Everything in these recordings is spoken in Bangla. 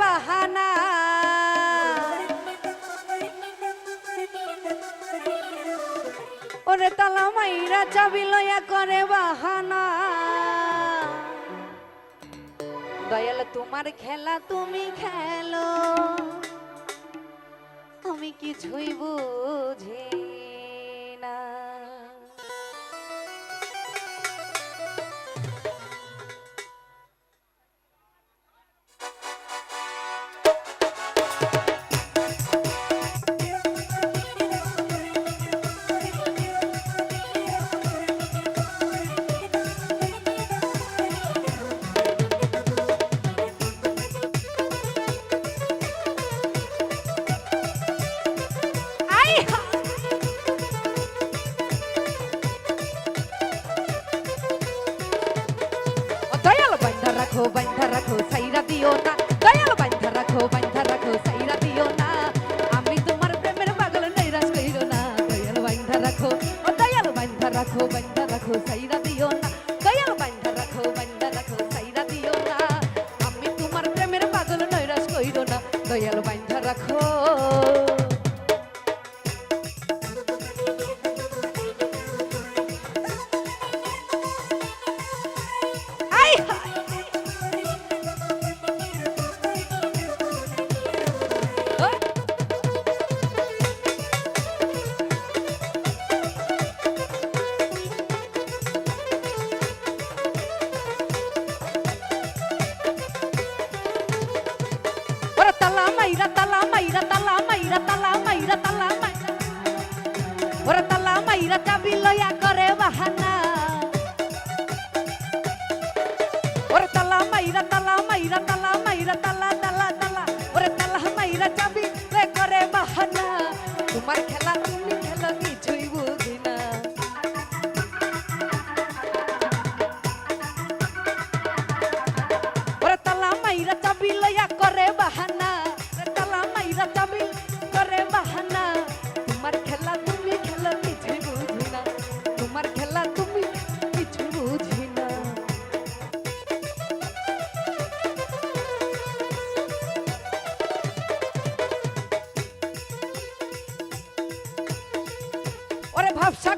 বাহানা ওরে তালা মাইরা চাবি লয়া করে বাহানা। দয়াল, তোমার খেলা তুমি খেলো। আমি কিছুই বুঝি দিও না দয়াল বাইন্ধা রাখো।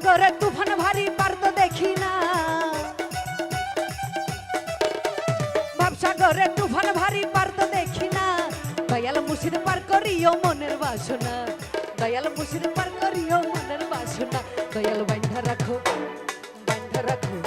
সাগরে তুফান ভারী পার তো দেখি না। ভাব সাগরে তুফান ভারী পার তো দেখি না। দয়াল মুসির পার করিও মনের বাসনা। দয়াল মুসির পার করিও মনের বাসনা। দয়াল বান্ধা রাখো বান্ধা রাখো।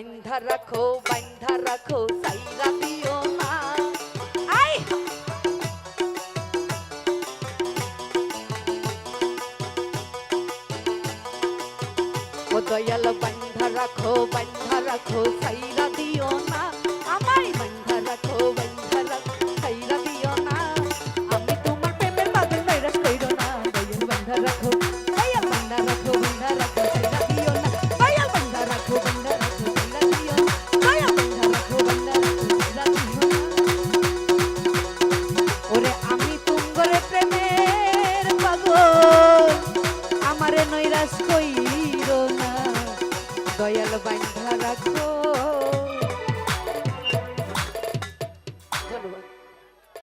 বাইন্ধা রাখো বাইন্ধা রাখো, সাইরা দিও না আই ও দয়াল বাইন্ধা রাখো বাইন্ধা রাখো, সাইরা Yellow Bank.